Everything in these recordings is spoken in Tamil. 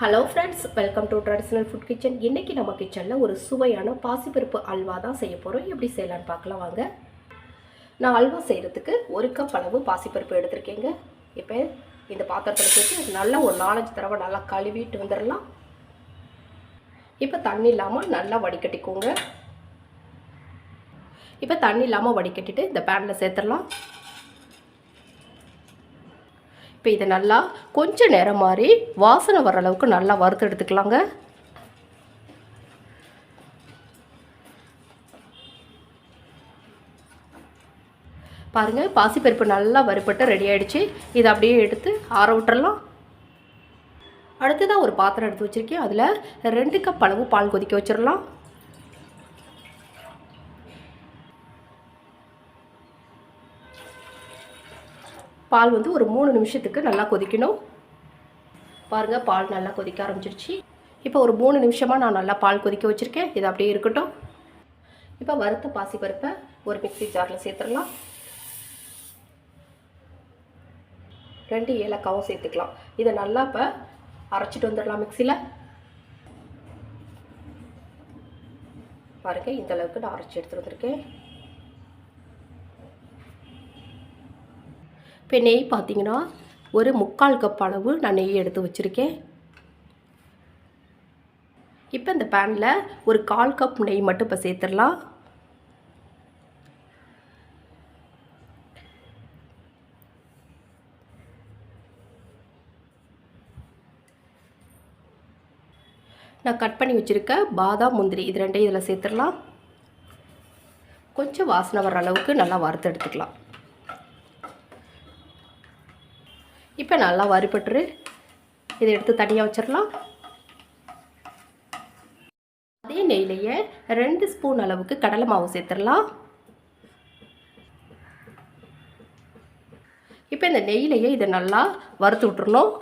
Hello friends welcome to traditional food kitchen இன்றைக்கி நம்ம கிச்சனில் ஒரு சுவையான பாசிப்பருப்பு அல்வா தான் செய்ய போகிறோம் எப்படி செய்யலான்னு பார்க்கலாம் வாங்க. நான் அல்வா செய்கிறதுக்கு ஒரு கப் அளவு பாசிப்பருப்பு எடுத்திருக்கேங்க. இப்போ இந்த பாத்திரத்தில் சேர்த்து நல்லா ஒரு நாலஞ்சு தடவை நல்லா கழுவிட்டு வந்துடலாம். இப்போ தண்ணி இல்லாமல் நல்லா வடிகட்டிக்கோங்க. இப்போ தண்ணி இல்லாமல் வடிகட்டிட்டு இந்த பேனில் சேர்த்துடலாம். இப்போ இதை நல்லா கொஞ்சம் நேரம் மாதிரி வாசனை வர அளவுக்கு நல்லா வறுத்து எடுத்துக்கலாங்க. பாருங்கள் பாசிப்பருப்பு நல்லா வறுப்பட்டு ரெடி ஆகிடுச்சு இதை அப்படியே எடுத்து ஆற விட்டுறலாம். அடுத்ததாக ஒரு பாத்திரம் எடுத்து வச்சுருக்கேன். அதில் ரெண்டு கப் அளவு பால் கொதிக்க வச்சிடலாம். பால் வந்து ஒரு மூணு நிமிஷத்துக்கு நல்லா கொதிக்கணும். பாருங்கள் பால் நல்லா கொதிக்க ஆரம்பிச்சிருச்சு. இப்போ ஒரு மூணு நிமிஷமாக நான் நல்லா பால் கொதிக்க வச்சுருக்கேன். இது அப்படியே இருக்கட்டும். இப்போ வறுத்த பாசிப்பருப்பை ஒரு மிக்ஸி ஜாரில் சேர்த்துடலாம். ரெண்டு ஏலக்காவும் சேர்த்துக்கலாம். இதை நல்லா இப்போ அரைச்சிட்டு வந்துடலாம் மிக்சியில் பாருங்கள் இந்தளவுக்கு நான் அரைச்சி எடுத்துகிட்டு வந்திருக்கேன். இப்போ நெய் பார்த்தீங்கன்னா ஒரு முக்கால் கப் அளவு நான் நெய் எடுத்து வச்சுருக்கேன். இப்போ இந்த பேனில் ஒரு கால் கப் நெய் மட்டும் இப்போ சேர்த்துடலாம். நான் கட் பண்ணி வச்சுருக்க பாதாம் முந்திரி இது ரெண்டையும் இதில் சேர்த்துடலாம். கொஞ்சம் வாசனை வர அளவுக்கு நல்லா வறுத்து எடுத்துக்கலாம். இப்போ நல்லா வறுபட்டுரு. இதை எடுத்து தனியாக வச்சிடலாம் அதே நெய்லையே ரெண்டு ஸ்பூன் அளவுக்கு கடலை மாவு சேர்த்துடலாம் இப்போ இந்த நெய்லையே இதை நல்லா வறுத்து விட்டுருணும்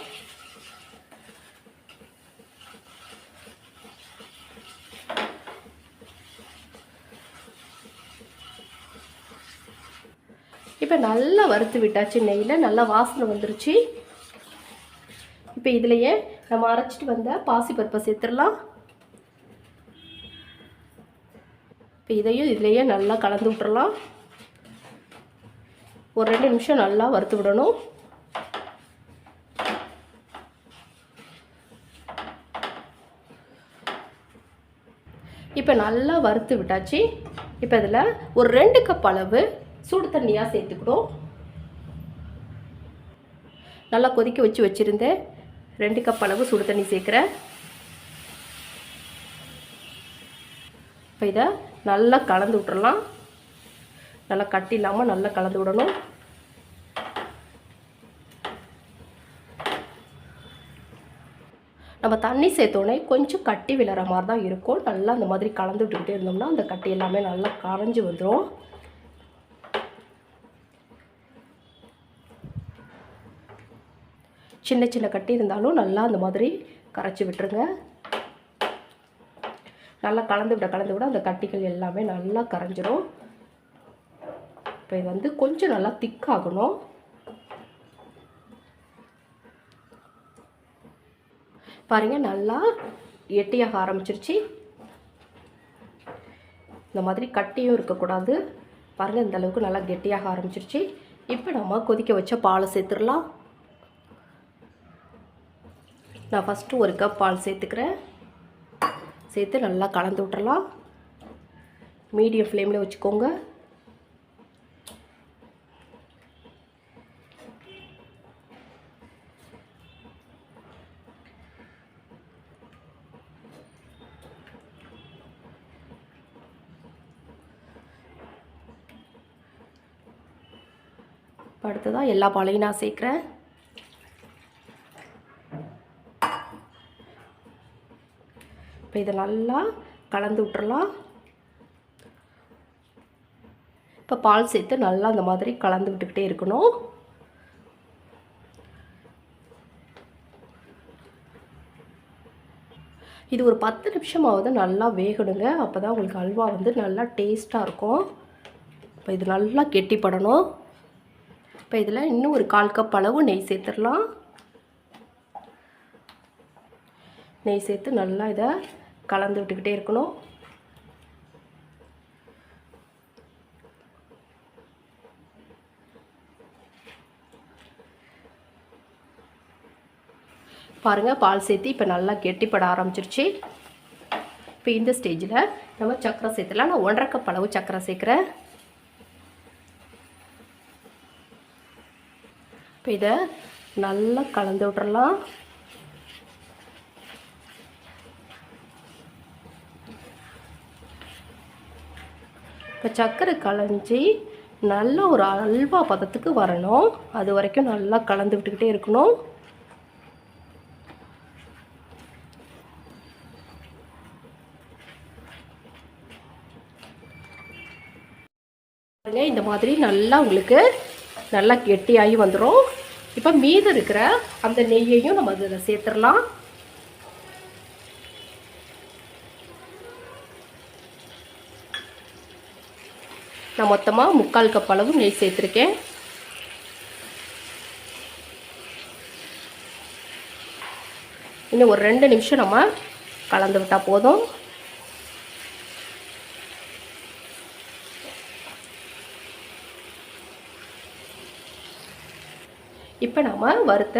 இப்போ நல்லா வறுத்து விட்டாச்சு நெய்யில் நல்லா வாசனை வந்துருச்சு. இப்போ இதுலையே நம்ம அரைச்சிட்டு வந்த பாசிப்பருப்பை சேர்த்துடலாம். இப்போ இதையும் இதுலையே நல்லா கலந்து விட்டுறலாம். ஒரு ரெண்டு நிமிஷம் நல்லா வறுத்து விடணும். இப்போ நல்லா வறுத்து விட்டாச்சு. இப்போ இதில் ஒரு ரெண்டு கப் அளவு சூடு தண்ணியாக சேர்த்துக்கணும் நல்லா கொதிக்க வச்சு வச்சுருந்தேன் ரெண்டு கப் அளவு சுடு தண்ணி சேர்க்குறேன். இப்போ இதை நல்லா கலந்து விட்டுறலாம். நல்லா கட்டி இல்லாமல் நல்லா கலந்து விடணும். நம்ம தண்ணி சேர்த்தோடனே கொஞ்சம் கட்டி விழுற மாதிரி தான் இருக்கும். நல்லா அந்த மாதிரி கலந்து விட்டுக்கிட்டே இருந்தோம்னா அந்த கட்டி எல்லாமே நல்லா கரைஞ்சி வந்துடும் சின்ன சின்ன கட்டி இருந்தாலும் நல்லா அந்த மாதிரி கரைச்சி விட்டுருங்க. நல்லா கலந்து விட கலந்து விட அந்த கட்டிகள் எல்லாமே நல்லா கரைஞ்சிரும். இப்போ இது வந்து கொஞ்சம் நல்லா திக்காகணும் பாருங்கள் நல்லா எட்டியாக ஆரம்பிச்சிருச்சு. இந்த மாதிரி கட்டியும் இருக்கக்கூடாது. பாருங்கள் இந்தளவுக்கு நல்லா கெட்டியாக ஆரம்பிச்சிருச்சு. இப்போ நம்ம கொதிக்க வச்ச பாலை சேர்த்துடலாம். நான் ஃபஸ்ட்டு ஒரு கப் பால் சேர்த்துக்கிறேன். சேர்த்து நல்லா கலந்து விட்றலாம் மீடியம் ஃப்ளேமில் வச்சுக்கோங்க. அடுத்ததாக எல்லா பாலையும் நான் சேர்க்குறேன். இப்போ இதை நல்லா கலந்து விட்டுறலாம். இப்போ பால் சேர்த்து நல்லா அந்த மாதிரி கலந்து விட்டுக்கிட்டே இருக்கணும். இது ஒரு பத்து நிமிஷமாவது நல்லா வேகணுங்க. அப்போ தான் உங்களுக்கு அல்வா வந்து நல்லா டேஸ்ட்டாக இருக்கும். இப்போ இது நல்லா கெட்டிப்படணும். இப்போ இதில் இன்னும் ஒரு கால் கப் அளவு நெய் சேர்த்துடலாம். நெய் சேர்த்து நல்லா இதை கலந்து விட்டுக்கிட்டே இருக்கணும். பாருங்கள் பால் சேர்த்து இப்போ நல்லா கெட்டிப்பட ஆரம்பிச்சிருச்சு. இப்போ இந்த ஸ்டேஜில் நம்ம சக்கரை சேர்த்துலாம் நான் ஒன்றரை கப் அளவு சக்கரை சேர்க்குறேன். இப்போ இதை நல்லா கலந்து விட்றலாம் இப்போ சர்க்கரை கலைஞ்சி நல்ல ஒரு அல்வா பதத்துக்கு வரணும். அது வரைக்கும் நல்லா கலந்து விட்டுக்கிட்டே இருக்கணும். இந்த மாதிரி நல்லா உங்களுக்கு நல்லா கெட்டியாகி வந்துடும் இப்போ மீது இருக்கிற அந்த நெய்யையும் நம்ம அதில் சேர்த்துடலாம். நான் மொத்தமாக முக்கால் கப் அளவு நெய் சேர்த்துருக்கேன். இன்னும் ஒரு ரெண்டு நிமிஷம் நம்ம கலந்து விட்டால் போதும். இப்போ நம்ம வறுத்த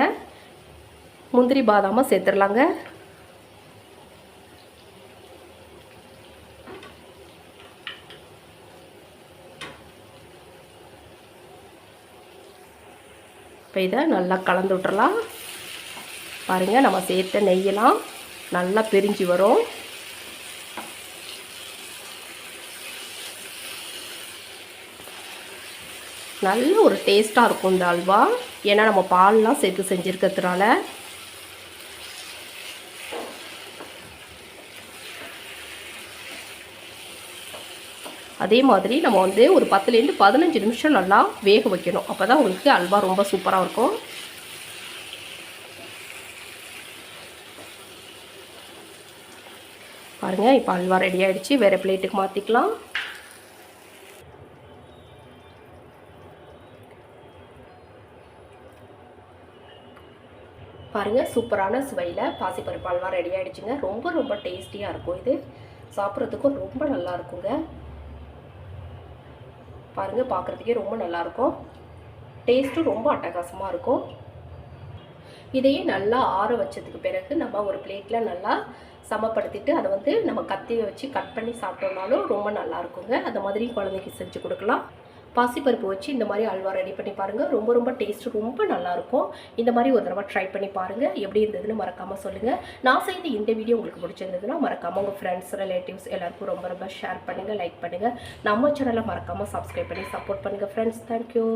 முந்திரி பாதாமாக சேர்த்துடலாங்க இப்போ இதை நல்லா கலந்து விட்டுறலாம். பாருங்கள் நம்ம சேர்த்த நெய்யெல்லாம் நல்லா பிரிஞ்சு வரும். நல்ல ஒரு டேஸ்ட்டாக இருக்கும் இந்த அல்வா. ஏன்னா நம்ம பால்லாம் சேர்த்து செஞ்சுருக்கிறதுனால அதே மாதிரி நம்ம வந்து ஒரு பத்துலேருந்து பதினஞ்சு நிமிஷம் நல்லா வேக வைக்கணும். அப்போ தான் உங்களுக்கு அல்வா ரொம்ப சூப்பராக இருக்கும். பாருங்கள் இப்போ அல்வா ரெடி ஆகிடுச்சு வேறு பிளேட்டுக்கு மாற்றிக்கலாம் பாருங்கள் சூப்பரான சுவையில் பாசிப்பருப்பு அல்வா ரெடி ஆகிடுச்சுங்க ரொம்ப ரொம்ப டேஸ்டியாக இருக்கும் இது. சாப்பிட்றதுக்கும் ரொம்ப நல்லா இருக்குங்க. பாருங்கள் பார்க்குறதுக்கே ரொம்ப நல்லாயிருக்கும் டேஸ்ட்டும் ரொம்ப அட்டகாசமாக இருக்கும். இதையே நல்லா ஆற வச்சதுக்கு பிறகு நம்ம ஒரு பிளேட்டில் நல்லா சமப்படுத்திட்டு அதை வந்து நம்ம கத்தியை வச்சு கட் பண்ணி சாப்பிட்டோம்னாலும் ரொம்ப நல்லா இருக்குங்க அந்த மாதிரி குழந்தைக்கு செஞ்சு கொடுக்கலாம். பாசிப்பருப்பு வச்சு இந்த மாதிரி அல்வா ரெடி பண்ணி பாருங்கள் ரொம்ப ரொம்ப டேஸ்ட் ரொம்ப நல்லாயிருக்கும். இந்த மாதிரி ஒரு தடவை ட்ரை பண்ணி பாருங்கள் எப்படி இருந்ததுன்னு மறக்காமல் சொல்லுங்கள் நான் செய்த இந்த வீடியோ உங்களுக்கு பிடிச்சிருந்ததுன்னா மறக்காமல் உங்கள் ஃப்ரெண்ட்ஸ் ரிலேட்டிவ்ஸ் எல்லாருக்கும் ரொம்ப ரொம்ப ஷேர் பண்ணுங்கள் லைக் பண்ணுங்கள் நம்ம சேனலை மறக்காமல் சப்ஸ்கிரைப் பண்ணி சப்போர்ட் பண்ணுங்கள் ஃப்ரெண்ட்ஸ் தேங்க்யூ